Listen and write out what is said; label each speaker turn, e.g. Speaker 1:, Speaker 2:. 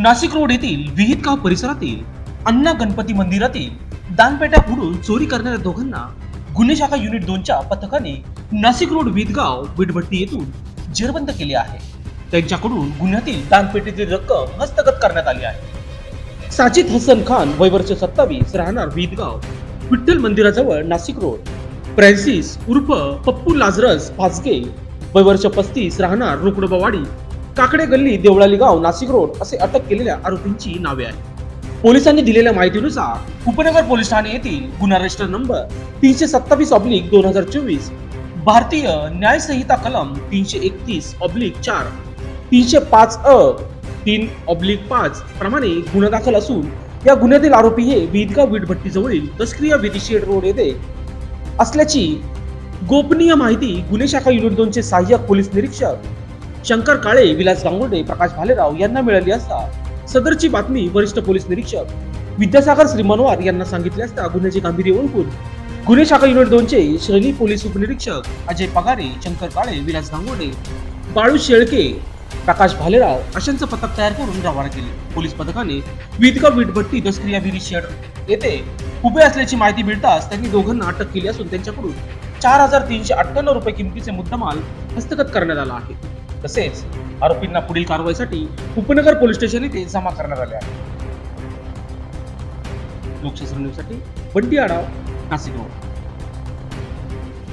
Speaker 1: Nashik road येथील विहितगाव परिसरातील अण्णा गणपती मंदिरातील दानपेट्या फोडून चोरी करणाऱ्या दोघांना गुन्हे शाखा युनिट दोनच्या पथकाने नाशिक रोड विदगाव विटभट्टी येथून जेरबंद केले आहे. त्यांच्याकडून गुन्ह्यातील दानपेटीतील रक्कम हस्तगत करण्यात आली आहे. साजिद हसन खान वय वर्ष सत्तावीस राहणार विदगाव विठ्ठल मंदिराजवळ नाशिक रोड. फ्रॅन्सिस उर्फ पप्पू लाजरस पाचगे वय वर्ष पस्तीस राहणार रुकडबवाडी काकडे गल्ली देवळाली गाव नाशिक रोड असे अटक केलेल्या आरोपींची नावे आहेत. पोलिसांनी दिलेल्या माहितीनुसार उपनगर पोलीस ठाणे येथील गुन्हा रजिस्टर नंबर तीनशे सत्तावीस ऑब्लिक दोन हजार चोवीस भारतीय न्यायसंहिता कलम तीनशे एकतीस ऑब्लिक चार तीनशे पाच अ तीन ऑब्लिक पाच प्रमाणे गुन्हा दाखल असून या गुन्ह्यातील आरोपी हे विदगाव वीटभट्टीजवळील तस्क्रिया विधिशेड रोड येथे असल्याची गोपनीय माहिती गुन्हे शाखा युनिट दोनचे सहाय्यक पोलीस निरीक्षक शंकर काळे विलास गांगुर्डे प्रकाश भालेराव यांना मिळाली असता सदरची बातमी वरिष्ठ पोलीस निरीक्षक विद्यासागर श्रीमनवार यांना सांगितले असता गुन्ह्याचे गांभीर्य ओळखून गुन्हे शाखा युनिट दोनचे शैली पोलीस उपनिरीक्षक अजय पगारे शंकर काळे विलास गांगोडे बाळू शेळके प्रकाश भालेराव अशांचं पथक तयार करून रवाना केले. पोलीस पथकाने विदगाव वीटभट्टी दसक्रिया विरी शेड येथे उभे असल्याची माहिती मिळताच त्यांनी दोघांना अटक केली असून त्यांच्याकडून चार हजार तीनशे अठ्ठ्याण्णव रुपये किमतीचे मुद्देमाल हस्तगत करण्यात आला आहे. तसेच आरोपींना पुढील कारवाईसाठी उपनगर पोलीस स्टेशन येथे जमा करण्यात आले आहे. लोकशास्त्र न्यूजसाठी बंटी आडाव नाशिक रोड